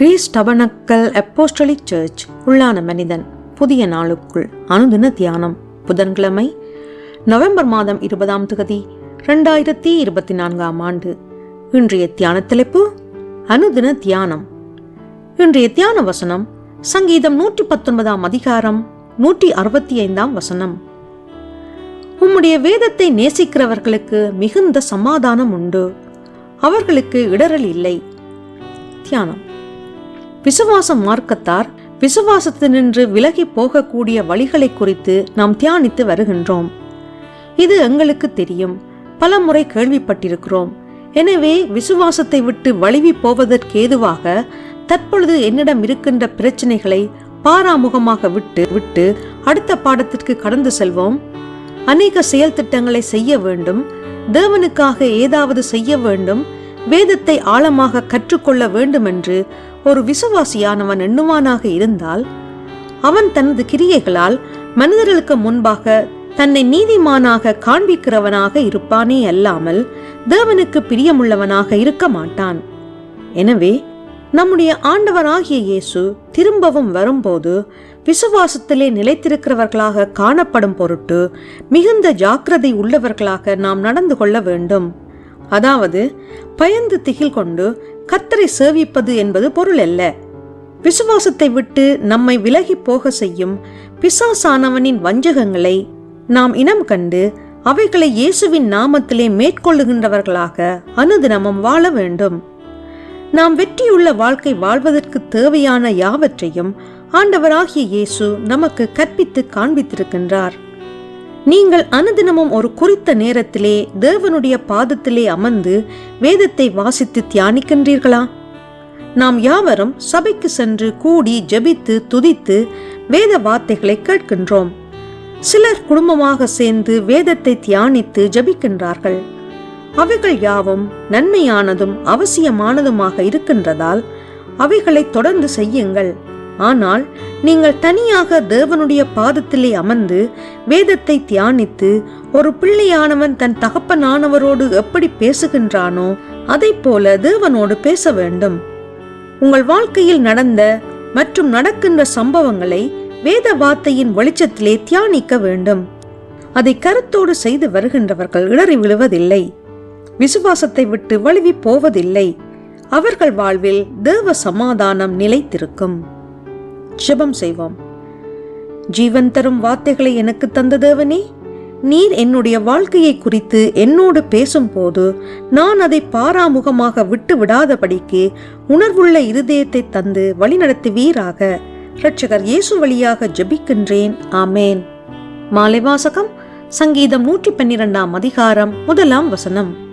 Greece tabernacle search உள்ளான மனிதன் புதிய நாளுக்குள் அனுதின தியானம் புதன்கிழமை நவம்பர் மாதம் இருபதாம் தகுதி ரெண்டாயிரத்தி இருபத்தி நான்காம் ஆண்டு. இன்றைய தியான தலைப்பு அனுதின தியானம். இன்றைய தியான வசனம் சங்கீதம் நூற்றி பத்தொன்பதாம் அதிகாரம் நூற்றி அறுபத்தி ஐந்தாம் வசனம். உம்முடைய வேதத்தை நேசிக்கிறவர்களுக்கு மிகுந்த சமாதானம் உண்டு. அவர்களுக்கு இடரல் இல்லை. தியானம். விசுவாச மார்க்கத்தார் விசுவாசத்தினின்று விலகி போகக்கூடிய வழிகளை குறித்து நாம் தியானித்து வருகின்றோம். இது எங்களுக்கு தெரியும். பல முறை கேள்விப்பட்டிருக்கிறோம். எனவே விசுவாசத்தை விட்டு வழுவி போவதற்கேதுவாக தற்பொழுது என்னிடம் இருக்கின்ற பிரச்சனைகளை பாராமுகமாக விட்டு விட்டு அடுத்த பாடத்திற்கு கடந்து செல்வோம். அநேக செயல் திட்டங்களை செய்ய வேண்டும். தேவனுக்காக ஏதாவது செய்ய வேண்டும். வேதத்தை ஆழமாக கற்றுக்கொள்ள வேண்டுமென்று ஒரு விசுவாசியானவன் எண்ணுவானாக இருந்தால் அவன் தனது கிரியைகளால் மனிதர்களுக்கு முன்பாக தன்னை நீதிமானாக காண்பிக்கிறவனாக இருப்பானே அல்லாமல் தேவனுக்கு பிரியமுள்ளவனாக இருக்க மாட்டான். எனவே நம்முடைய ஆண்டவராகிய இயேசு திரும்பவும் வரும்போது விசுவாசத்திலே நிலைத்திருக்கிறவர்களாக காணப்படும் பொருட்டு மிகுந்த ஜாக்கிரதை உள்ளவர்களாக நாம் நடந்து கொள்ள வேண்டும். அதாவது பயந்து திகில் கொண்டு கத்தரை சேவிப்பது என்பது பொருள் அல்ல. விசுவாசத்தை விட்டு நம்மை விலகி போக செய்யும் பிசாசானவனின் வஞ்சகங்களை நாம் இனம் கண்டு அவைகளை இயேசுவின் நாமத்திலே மேற்கொள்ளுகின்றவர்களாக அனுதினமும் வாழ வேண்டும். நாம் வெற்றியுள்ள வாழ்க்கை வாழ்வதற்கு தேவையான யாவற்றையும் ஆண்டவராகிய இயேசு நமக்கு கற்பித்து காண்பித்திருக்கின்றார். நீங்கள் அனுதினமும் ஒரு குறித்த நேரத்திலே தேவனுடைய பாதத்திலே அமர்ந்து வேதத்தை வாசித்து தியானிக்கின்றீர்களா? நாம் யாவரும் சபைக்கு சென்று கூடி ஜெபித்து துதித்து வேத வார்த்தைகளை கேட்கின்றோம். சிலர் குடும்பமாக சேர்ந்து வேதத்தை தியானித்து ஜபிக்கின்றார்கள். அவைகள் யாவும் நன்மையானதும் அவசியமானதுமாக இருக்கின்றதால் அவைகளை தொடர்ந்து செய்யுங்கள். ஆனால் நீங்கள் தனியாக தேவனுடைய பாதத்திலே அமர்ந்து வேதத்தை தியானித்து ஒரு பிள்ளையானவன் தன் தகப்பனானவரோடு எப்படி பேசுகின்றானோ அதை போல தேவனோடு பேச வேண்டும். உங்கள் வாழ்க்கையில் நடந்த மற்றும் நடக்கின்ற சம்பவங்களை வேத வார்த்தையின் வெளிச்சத்திலே தியானிக்க வேண்டும். அதை கருத்தோடு செய்து வருகின்றவர்கள் இடறி விழுவதில்லை. விசுவாசத்தை விட்டு வழுவி போவதில்லை. அவர்கள் வாழ்வில் தேவ சமாதானம் நிலைத்திருக்கும். ஜெபம் செய்வோம். ஜீவன் தரும் வார்த்தைகளை எனக்கு தந்த தேவனே நீர் என்னுடைய வாழ்க்கையை குறித்து என்னோடு பேசும்போது நான் அதை பாராமுகமாக விட்டு விடாதபடிக்கு உணர்வுள்ள இருதயத்தை தந்து வழிநடத்துவீராக. இரட்சகர் இயேசு வழியாக ஜபிக்கின்றேன். ஆமேன். மாலை வாசகம் சங்கீதம் நூற்றி பன்னிரெண்டாம் அதிகாரம் முதலாம் வசனம்.